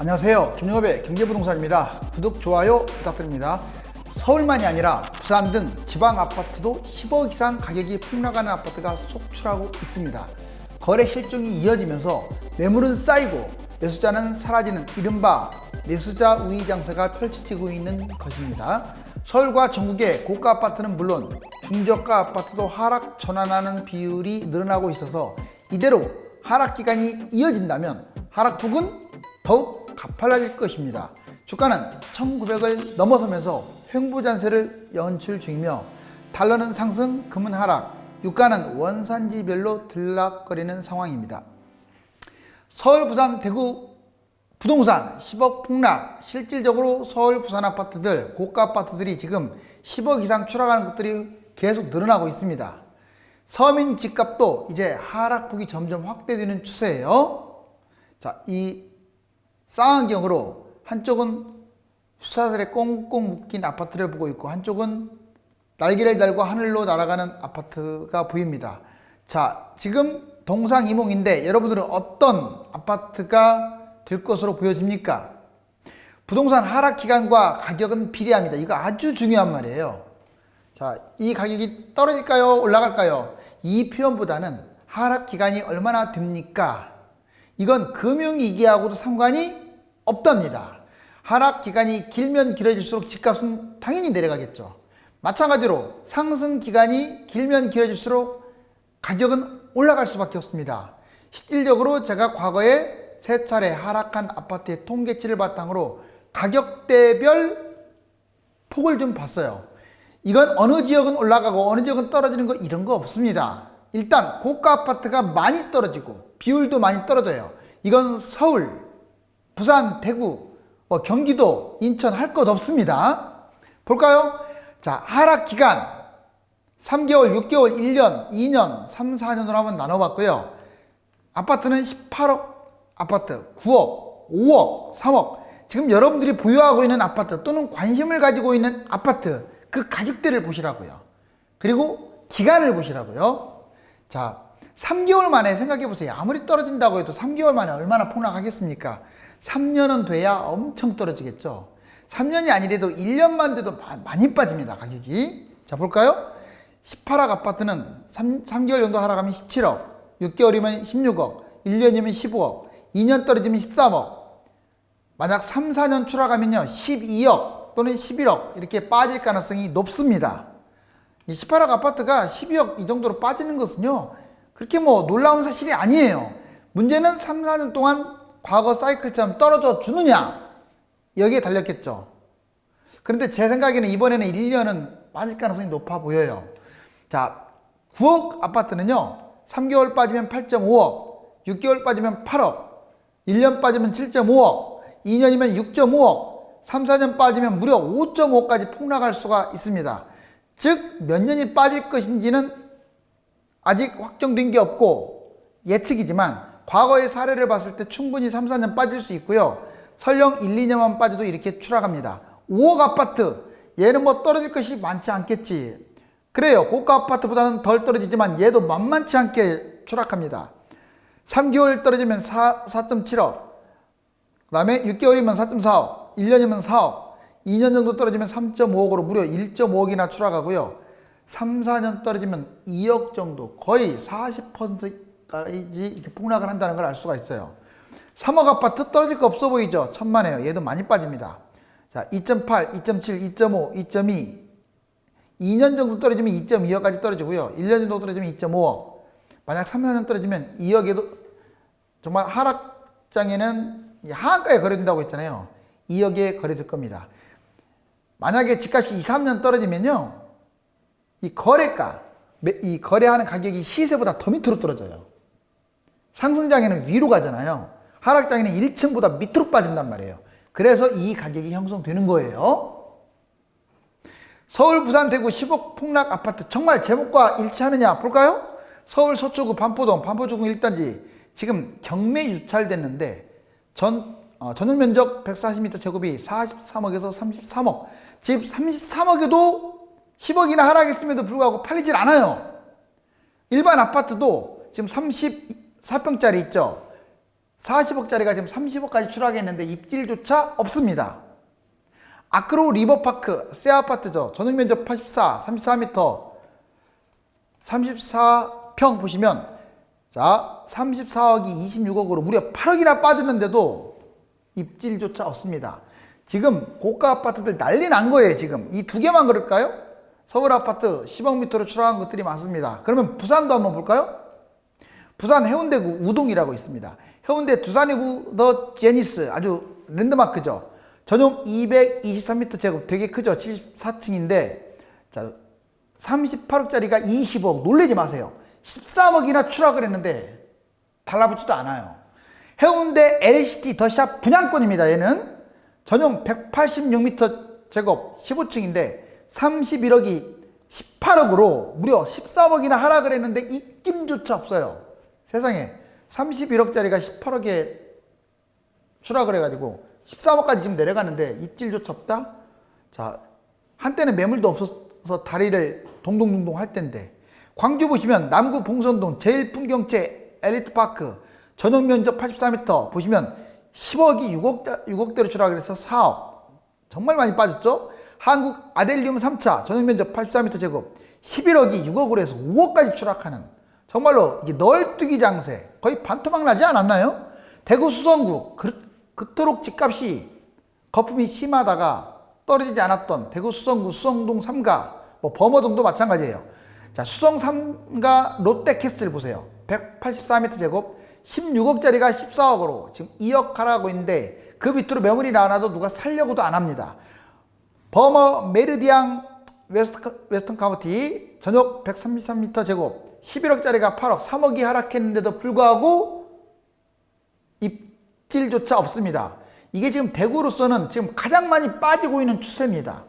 안녕하세요. 김영업의 경제부동산입니다. 구독, 좋아요 부탁드립니다. 서울만이 아니라 부산 등 지방 아파트도 10억 이상 가격이 폭락하는 아파트가 속출하고 있습니다. 거래 실종이 이어지면서 매물은 쌓이고 매수자는 사라지는 이른바 매수자 우위 장세가 펼쳐지고 있는 것입니다. 서울과 전국의 고가 아파트는 물론 중저가 아파트도 하락 전환하는 비율이 늘어나고 있어서 이대로 하락 기간이 이어진다면 하락폭은 더욱 가팔라질 것입니다. 주가는 1900을 넘어서면서 횡보잔세를 연출 중이며 달러는 상승, 금은 하락, 유가는 원산지별로 들락거리는 상황입니다. 서울, 부산, 대구 부동산 10억 폭락 실질적으로 서울 부산 아파트들 고가 아파트들이 지금 10억 이상 추락하는 것들이 계속 늘어나고 있습니다 서민 집값도 이제 하락폭이 점점 확대되는 추세예요 자이 쌍안경으로 한쪽은 수사들에 꽁꽁 묶인 아파트를 보고 있고 한쪽은 날개를 달고 하늘로 날아가는 아파트가 보입니다 자 지금 동상이몽인데 여러분들은 어떤 아파트가 될 것으로 보여집니까? 부동산 하락 기간과 가격은 비례합니다. 이거 아주 중요한 말이에요. 자, 이 가격이 떨어질까요? 올라갈까요? 이 표현보다는 하락 기간이 얼마나 됩니까? 이건 금융위기하고도 상관이 없답니다. 하락 기간이 길면 길어질수록 집값은 당연히 내려가겠죠. 마찬가지로 상승 기간이 길면 길어질수록 가격은 올라갈 수밖에 없습니다. 실질적으로 제가 과거에 세 차례 하락한 아파트의 통계치를 바탕으로 가격대별 폭을 좀 봤어요. 이건 어느 지역은 올라가고 어느 지역은 떨어지는 거 이런 거 없습니다. 일단 고가 아파트가 많이 떨어지고 비율도 많이 떨어져요. 이건 서울, 부산, 대구, 뭐 경기도, 인천 할 것 없습니다. 볼까요? 자, 하락 기간 3개월, 6개월, 1년, 2년, 3, 4년으로 한번 나눠봤고요. 아파트는 18억 아파트, 9억, 5억, 3억. 지금 여러분들이 보유하고 있는 아파트 또는 관심을 가지고 있는 아파트 그 가격대를 보시라고요. 그리고 기간을 보시라고요. 자, 3개월 만에 생각해 보세요. 아무리 떨어진다고 해도 3개월 만에 얼마나 폭락하겠습니까? 3년은 돼야 엄청 떨어지겠죠. 3년이 아니래도 1년만 돼도 많이 빠집니다. 가격이. 자, 볼까요? 18억 아파트는 3, 3개월 정도 하락하면 17억, 6개월이면 16억, 1년이면 15억, 2년 떨어지면 13억, 만약 3, 4년 추락하면요 12억 또는 11억 이렇게 빠질 가능성이 높습니다. 18억 아파트가 12억 이 정도로 빠지는 것은요 그렇게 뭐 놀라운 사실이 아니에요. 문제는 3, 4년 동안 과거 사이클처럼 떨어져 주느냐 여기에 달렸겠죠. 그런데 제 생각에는 이번에는 1년은 빠질 가능성이 높아 보여요. 자, 9억 아파트는요 3개월 빠지면 8.5억, 6개월 빠지면 8억, 1년 빠지면 7.5억, 2년이면 6.5억, 3, 4년 빠지면 무려 5.5까지 폭락할 수가 있습니다. 즉, 몇 년이 빠질 것인지는 아직 확정된 게 없고 예측이지만 과거의 사례를 봤을 때 충분히 3, 4년 빠질 수 있고요. 설령 1, 2년만 빠져도 이렇게 추락합니다. 5억 아파트, 얘는 뭐 떨어질 것이 많지 않겠지. 그래요. 고가 아파트보다는 덜 떨어지지만 얘도 만만치 않게 추락합니다. 3개월 떨어지면 4, 4.7억, 그 다음에 6개월이면 4.4억, 1년이면 4억, 2년 정도 떨어지면 3.5억으로 무려 1.5억이나 추락하고요. 3, 4년 떨어지면 2억 정도, 거의 40% 까지 폭락을 한다는 걸 알 수가 있어요. 3억 아파트 떨어질 거 없어 보이죠? 천만에요. 얘도 많이 빠집니다. 자, 2.8, 2.7, 2.5, 2.2, 2년 정도 떨어지면 2.2억까지 떨어지고요. 1년 정도 떨어지면 2.5억. 만약 3, 4년 떨어지면 2억에도 정말 하락장에는 하한가에 거래된다고 했잖아요. 2억에 거래될 겁니다. 만약에 집값이 2, 3년 떨어지면요. 이 거래가, 이 거래하는 가격이 시세보다 더 밑으로 떨어져요. 상승장에는 위로 가잖아요. 하락장에는 1층보다 밑으로 빠진단 말이에요. 그래서 이 가격이 형성되는 거예요. 서울, 부산, 대구 10억 폭락 아파트 정말 제목과 일치하느냐 볼까요? 서울 서초구 반포동 반포주공 1단지 지금 경매 유찰됐는데 전 어, 전용 면적 140m 제곱이 43억에서 33억 집 33억에도 10억이나 하락했음에도 불구하고 팔리질 않아요. 일반 아파트도 지금 34평짜리 있죠. 40억짜리가 지금 30억까지 추락했는데 입질조차 없습니다. 아크로 리버파크 새 아파트죠. 전용 면적 84, 34m, 34평 보시면 자 34억이 26억으로 무려 8억이나 빠졌는데도 입질조차 없습니다. 지금 고가 아파트들 난리 난 거예요. 지금 이 두 개만 그럴까요? 서울 아파트 10억 미터로 추락한 것들이 많습니다. 그러면 부산도 한번 볼까요? 부산 해운대구 우동이라고 있습니다. 해운대 두산해구 더 제니스 아주 랜드마크죠. 전용 223m 제곱 되게 크죠. 74층인데 자 38억짜리가 20억 놀래지 마세요. 13억이나 추락을 했는데 달라붙지도 않아요. 해운대 LCT 더샵 분양권입니다. 얘는 전용 186m 제곱 15층인데 31억이 18억으로 무려 13억이나 하락을 했는데 입김조차 없어요. 세상에 31억짜리가 18억에 추락을 해가지고 13억까지 지금 내려가는데 입질조차 없다? 자, 한때는 매물도 없어서 다리를 동동동동 할 텐데 광주 보시면 남구 봉선동 제일 풍경채 엘리트파크 전용 면적 84m 보시면 10억이 6억, 6억대로 추락을 해서 4억 정말 많이 빠졌죠? 한국 아델리움 3차 전용 면적 84m 제곱 11억이 6억으로 해서 5억까지 추락하는 정말로 이게 널뛰기 장세 거의 반토막 나지 않았나요? 대구 수성구 그, 그토록 집값이 거품이 심하다가 떨어지지 않았던 대구 수성구 수성동 3가 뭐 범어동도 마찬가지예요. 자 수성 3가 롯데캐슬 보세요. 184m 제곱 16억짜리가 14억으로 지금 2억 하라고 있는데 그 밑으로 매물이 나와도 누가 살려고도 안 합니다. 버머 메르디앙 웨스트, 웨스턴 카운티 전역 133m 제곱 11억짜리가 8억 3억이 하락했는데도 불구하고 입질조차 없습니다. 이게 지금 대구로서는 지금 가장 많이 빠지고 있는 추세입니다.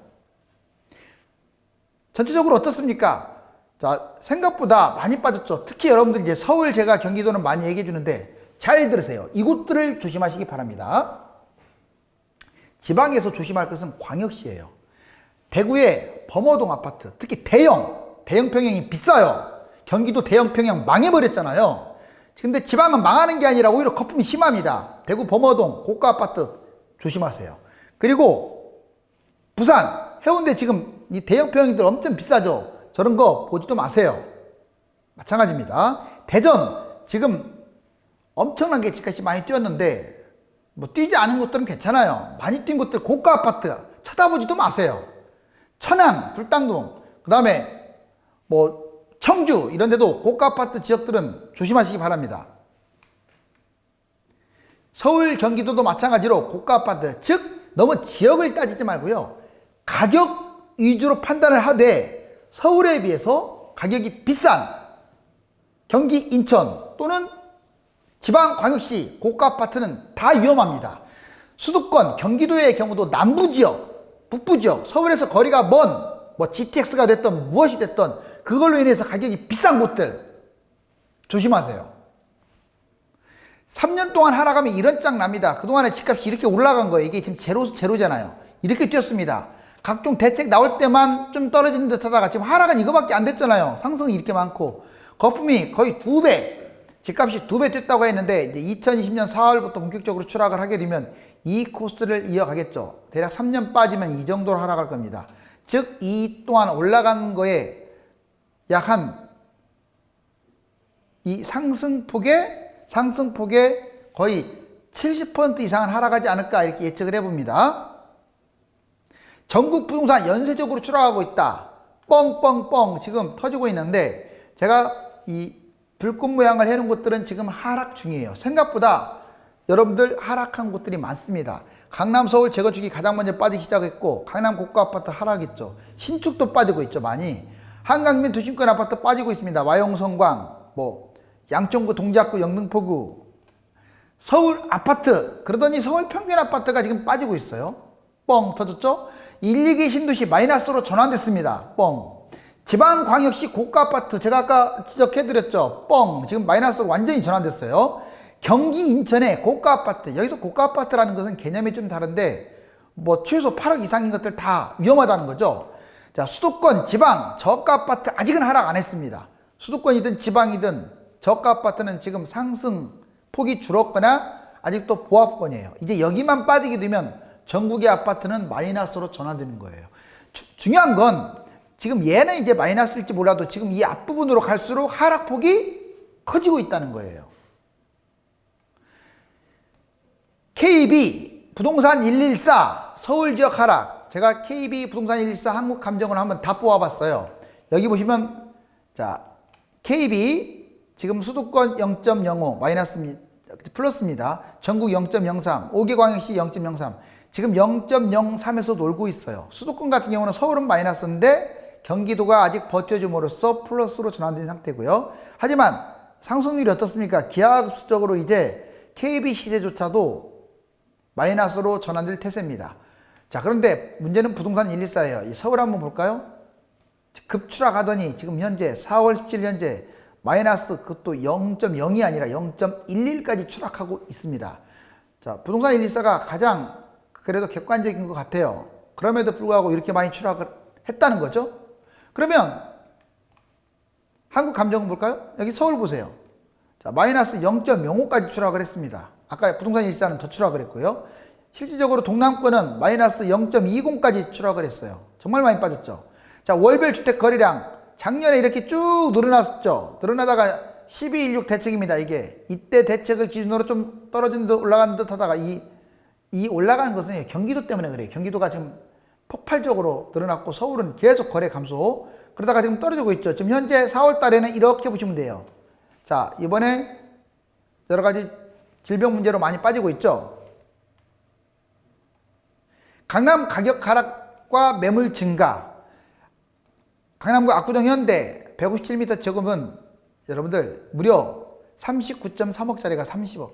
전체적으로 어떻습니까? 자, 생각보다 많이 빠졌죠. 특히 여러분들 이제 서울 제가 경기도는 많이 얘기해 주는데 잘 들으세요. 이곳들을 조심하시기 바랍니다. 지방에서 조심할 것은 광역시예요. 대구의 범어동 아파트, 특히 대형, 대형 평형이 비싸요. 경기도 대형 평형 망해버렸잖아요. 근데 지방은 망하는 게 아니라 오히려 거품이 심합니다. 대구 범어동 고가 아파트 조심하세요. 그리고 부산, 해운대 지금 이 대형 평형들 엄청 비싸죠. 저런 거 보지도 마세요. 마찬가지입니다. 대전 지금 엄청난 게 집값이 많이 뛰었는데 뭐 뛰지 않은 곳들은 괜찮아요. 많이 뛴 곳들 고가 아파트 쳐다보지도 마세요. 천안, 불당동, 그 다음에 뭐 청주 이런 데도 고가 아파트 지역들은 조심하시기 바랍니다. 서울, 경기도도 마찬가지로 고가 아파트, 즉 너무 지역을 따지지 말고요. 가격 위주로 판단을 하되 서울에 비해서 가격이 비싼 경기 인천 또는 지방 광역시 고가 아파트는 다 위험합니다. 수도권 경기도의 경우도 남부 지역, 북부 지역, 서울에서 거리가 먼 뭐 GTX가 됐던 무엇이 됐던 그걸로 인해서 가격이 비싼 곳들 조심하세요. 3년 동안 하락하면 이런 짱 납니다. 그동안에 집값이 이렇게 올라간 거예요. 이게 지금 제로, 제로잖아요. 이렇게 뛰었습니다. 각종 대책 나올 때만 좀 떨어지는 듯 하다가 지금 하락은 이거밖에 안 됐잖아요. 상승이 이렇게 많고. 거품이 거의 두 배, 집값이 두 배 뛰었다고 했는데 이제 2020년 4월부터 본격적으로 추락을 하게 되면 이 코스를 이어가겠죠. 대략 3년 빠지면 이 정도로 하락할 겁니다. 즉, 이 또한 올라간 거에 약한 이 상승폭에 상승폭에 거의 70% 이상은 하락하지 않을까 이렇게 예측을 해봅니다. 전국 부동산 연쇄적으로 추락하고 있다. 뻥뻥뻥 지금 터지고 있는데 제가 이 불꽃 모양을 해놓은 곳들은 지금 하락 중이에요. 생각보다 여러분들 하락한 곳들이 많습니다. 강남, 서울 재건축이 가장 먼저 빠지기 시작했고 강남 고가 아파트 하락했죠. 신축도 빠지고 있죠. 많이. 한강민 두신권 아파트 빠지고 있습니다. 와용성광, 뭐 양천구, 동작구, 영등포구, 서울 아파트 그러더니 서울 평균 아파트가 지금 빠지고 있어요. 뻥 터졌죠? 1, 2기 신도시 마이너스로 전환됐습니다. 뻥. 지방광역시 고가 아파트 제가 아까 지적해드렸죠. 뻥. 지금 마이너스로 완전히 전환됐어요. 경기 인천의 고가 아파트 여기서 고가 아파트라는 것은 개념이 좀 다른데 뭐 최소 8억 이상인 것들 다 위험하다는 거죠. 자 수도권 지방 저가 아파트 아직은 하락 안 했습니다. 수도권이든 지방이든 저가 아파트는 지금 상승 폭이 줄었거나 아직도 보합권이에요. 이제 여기만 빠지게 되면 전국의 아파트는 마이너스로 전환되는 거예요. 주- 중요한 건 지금 얘는 이제 마이너스일지 몰라도 지금 이 앞부분으로 갈수록 하락폭이 커지고 있다는 거예요. KB 부동산 114 서울 지역 하락. 제가 KB 부동산 114 한국 감정을 한번 다 뽑아봤어요. 여기 보시면 자 KB 지금 수도권 0.05 마이너스 플러스입니다. 전국 0.03, 5개 광역시 0.03. 지금 0.03에서 놀고 있어요. 수도권 같은 경우는 서울은 마이너스인데 경기도가 아직 버텨줌으로써 플러스로 전환된 상태고요. 하지만 상승률이 어떻습니까? 기하학수적으로 이제 KB 시대조차도 마이너스로 전환될 태세입니다. 자, 그런데 문제는 부동산 114예요. 이 서울 한번 볼까요? 급추락하더니 지금 현재 4월 17일 현재 마이너스 그것도 0.0이 아니라 0.11까지 추락하고 있습니다. 자, 부동산 114가 가장 그래도 객관적인 것 같아요. 그럼에도 불구하고 이렇게 많이 추락을 했다는 거죠. 그러면 한국 감정은 볼까요? 여기 서울 보세요. 자, 마이너스 0.05까지 추락을 했습니다. 아까 부동산 114는 더 추락을 했고요. 실질적으로 동남권은 마이너스 0.20까지 추락을 했어요. 정말 많이 빠졌죠. 자, 월별 주택 거래량 작년에 이렇게 쭉 늘어났었죠. 늘어나다가 12.16 대책입니다. 이게 이때 대책을 기준으로 좀 떨어진 듯 올라간 듯 하다가 이, 이 올라가는 것은 경기도 때문에 그래요. 경기도가 지금 폭발적으로 늘어났고 서울은 계속 거래 감소. 그러다가 지금 떨어지고 있죠. 지금 현재 4월 달에는 이렇게 보시면 돼요. 자, 이번에 여러 가지 질병 문제로 많이 빠지고 있죠. 강남 가격 하락과 매물 증가. 강남구 압구정 현대 157m 저금은 여러분들 무려 39.3억짜리가 30억.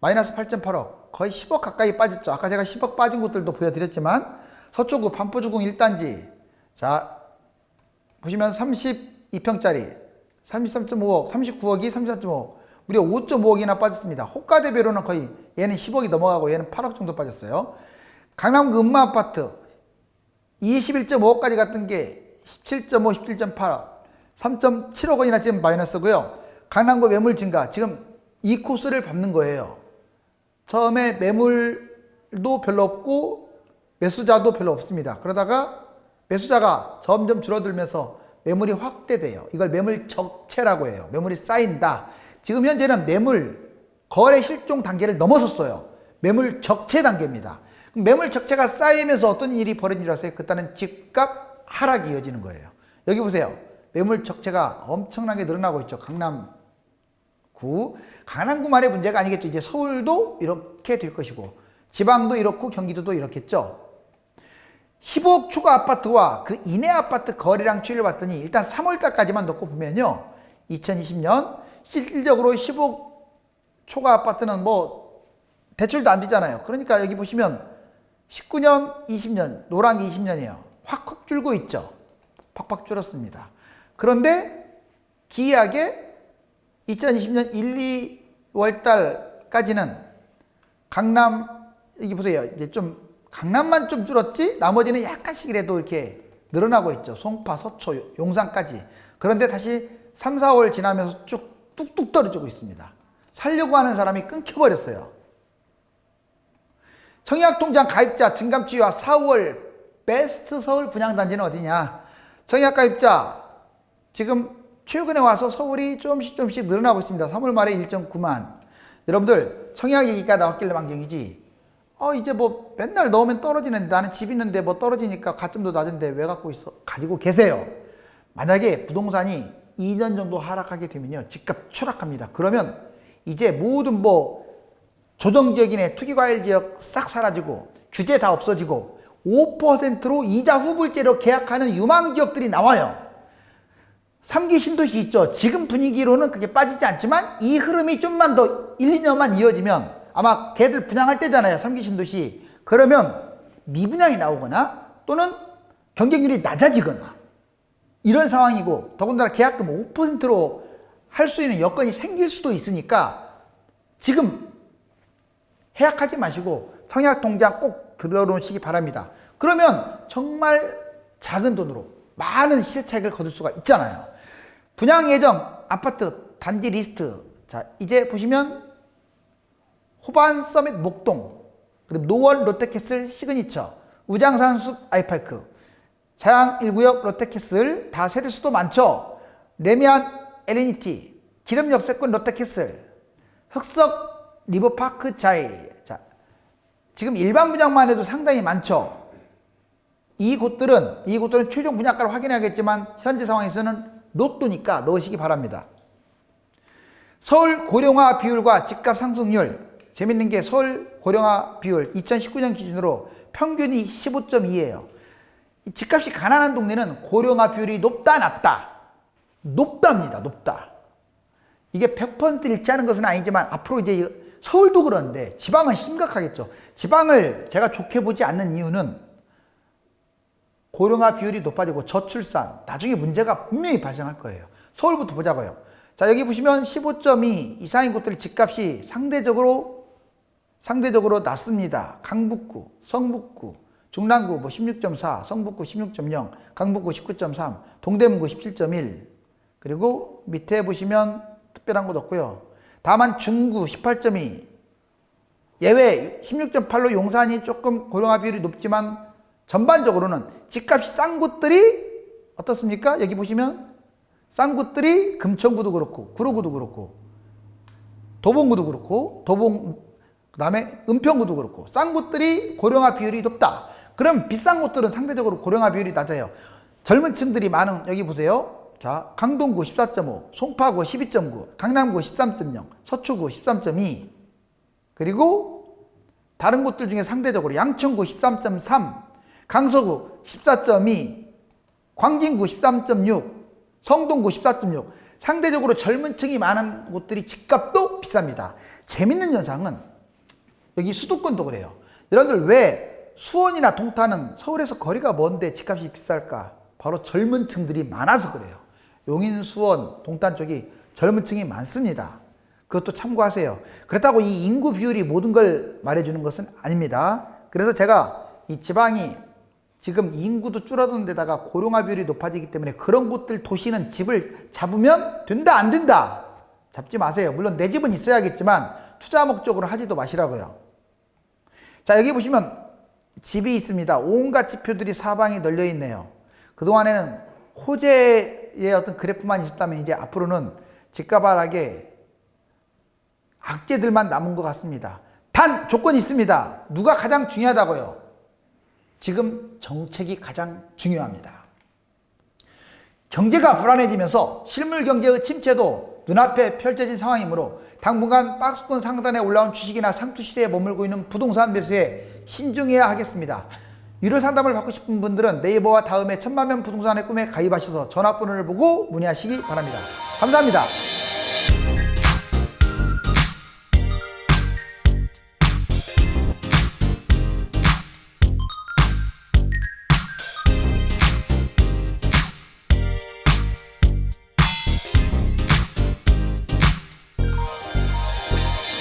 마이너스 8.8억. 거의 10억 가까이 빠졌죠. 아까 제가 10억 빠진 곳들도 보여드렸지만 서초구 반포주공 1단지. 자, 보시면 32평짜리 33.5억, 39억이 33.5억, 무려 5.5억이나 빠졌습니다. 호가대비로는 거의 얘는 10억이 넘어가고 얘는 8억 정도 빠졌어요. 강남구 음마 아파트 21.5억까지 갔던 게 17.5, 17.8억, 3.7억 원이나 지금 마이너스고요. 강남구 매물 증가 지금 이 코스를 밟는 거예요. 처음에 매물도 별로 없고 매수자도 별로 없습니다. 그러다가 매수자가 점점 줄어들면서 매물이 확대돼요. 이걸 매물 적체라고 해요. 매물이 쌓인다. 지금 현재는 매물 거래 실종 단계를 넘어섰어요. 매물 적체 단계입니다. 매물 적체가 쌓이면서 어떤 일이 벌어진 줄 아세요? 그때는 집값 하락이 이어지는 거예요. 여기 보세요. 매물 적체가 엄청나게 늘어나고 있죠. 강남구. 강남구만의 문제가 아니겠죠. 이제 서울도 이렇게 될 것이고 지방도 이렇고 경기도도 이렇겠죠. 15억 초과 아파트와 그 이내 아파트 거래량 추이를 봤더니 일단 3월달까지만 놓고 보면요. 2020년 실질적으로 15억 초과 아파트는 뭐 대출도 안 되잖아요. 그러니까 여기 보시면 19년, 20년, 노란 게 20년이에요. 확 확 줄고 있죠. 팍팍 줄었습니다. 그런데 기이하게 2020년 1, 2월 달까지는 강남 여기 보세요. 이제 좀 강남만 좀 줄었지 나머지는 약간씩이라도 이렇게 늘어나고 있죠. 송파, 서초, 용산까지. 그런데 다시 3, 4월 지나면서 쭉 뚝뚝 떨어지고 있습니다. 살려고 하는 사람이 끊겨버렸어요. 청약통장 가입자 증감치와 4월 베스트 서울 분양단지는 어디냐? 청약 가입자 지금 최근에 와서 서울이 조금씩 조금씩 늘어나고 있습니다. 3월 말에 1.9만. 여러분들 청약 얘기가 나왔길래 망정이지. 어 이제 뭐 맨날 넣으면 떨어지는데 나는 집 있는데 뭐 떨어지니까 가점도 낮은데 왜 갖고 있어? 가지고 계세요. 만약에 부동산이 2년 정도 하락하게 되면요. 집값 추락합니다. 그러면 이제 모든 뭐 조정지역이네 투기과열 지역 싹 사라지고 규제 다 없어지고 5%로 이자 후불제로 계약하는 유망 지역들이 나와요. 3기 신도시 있죠. 지금 분위기로는 그게 빠지지 않지만 이 흐름이 좀만 더 1, 2년만 이어지면 아마 걔들 분양할 때잖아요. 3기 신도시. 그러면 미분양이 나오거나 또는 경쟁률이 낮아지거나 이런 상황이고 더군다나 계약금 5%로 할 수 있는 여건이 생길 수도 있으니까 지금 해약하지 마시고 청약 통장 꼭 들어놓으시기 바랍니다. 그러면 정말 작은 돈으로 많은 시세 차익을 거둘 수가 있잖아요. 분양 예정 아파트 단지 리스트. 자, 이제 보시면 호반 서밋 목동, 그리고 노원 롯데캐슬 시그니처, 우장산 숲 아이파크, 사양 1구역 롯데캐슬 다 세대수도 많죠. 레미안 엘리니티, 기름 역세권 롯데캐슬, 흑석 리버파크 자이. 자, 지금 일반 분양만 해도 상당히 많죠. 이 곳들은 이 곳들은 최종 분양가를 확인해야겠지만 현재 상황에서는 로또니까 넣으시기 바랍니다. 서울 고령화 비율과 집값 상승률 재밌는 게 서울 고령화 비율 2019년 기준으로 평균이 15.2예요. 집값이 가난한 동네는 고령화 비율이 높다 낮다 높답니다. 높다. 이게 100% 일치하는 것은 아니지만 앞으로 이제 서울도 그런데 지방은 심각하겠죠. 지방을 제가 좋게 보지 않는 이유는 고령화 비율이 높아지고 저출산 나중에 문제가 분명히 발생할 거예요. 서울부터 보자고요. 자 여기 보시면 15.2 이상인 곳들 집값이 상대적으로 상대적으로 낮습니다. 강북구, 성북구, 중랑구 뭐 16.4, 성북구 16.0, 강북구 19.3, 동대문구 17.1 그리고 밑에 보시면 특별한 곳 없고요. 다만 중구 18.2 예외 16.8로 용산이 조금 고령화 비율이 높지만 전반적으로는 집값이 싼 곳들이 어떻습니까? 여기 보시면 싼 곳들이 금천구도 그렇고 구로구도 그렇고 도봉구도 그렇고 도봉 그다음에 은평구도 그렇고 싼 곳들이 고령화 비율이 높다. 그럼 비싼 곳들은 상대적으로 고령화 비율이 낮아요. 젊은 층들이 많은 여기 보세요. 자, 강동구 14.5, 송파구 12.9, 강남구 13.0, 서초구 13.2. 그리고 다른 곳들 중에 상대적으로 양천구 13.3, 강서구 14.2, 광진구 13.6, 성동구 14.6. 상대적으로 젊은 층이 많은 곳들이 집값도 비쌉니다. 재밌는 현상은 여기 수도권도 그래요. 여러분들 왜 수원이나 동탄은 서울에서 거리가 먼데 집값이 비쌀까? 바로 젊은 층들이 많아서 그래요. 용인, 수원, 동탄 쪽이 젊은 층이 많습니다. 그것도 참고하세요. 그렇다고 이 인구 비율이 모든 걸 말해주는 것은 아닙니다. 그래서 제가 이 지방이 지금 인구도 줄어드는 데다가 고령화 비율이 높아지기 때문에 그런 곳들 도시는 집을 잡으면 된다 안 된다 잡지 마세요. 물론 내 집은 있어야겠지만 투자 목적으로 하지도 마시라고요. 자 여기 보시면 집이 있습니다. 온갖 지표들이 사방에 널려 있네요. 그동안에는 호재 의 어떤 그래프만 있었다면 이제 앞으로는 집값 하락에 악재들만 남은 것 같습니다. 단 조건이 있습니다. 누가 가장 중요하다고요? 지금 정책이 가장 중요합니다. 경제가 불안해지면서 실물 경제의 침체도 눈앞에 펼쳐진 상황이므로 당분간 박스권 상단에 올라온 주식이나 상투 시대에 머물고 있는 부동산 매수에 신중해야 하겠습니다. 유료 상담을 받고 싶은 분들은 네이버와 다음에 천만명 부동산의 꿈에 가입하셔서 전화번호를 보고 문의하시기 바랍니다. 감사합니다.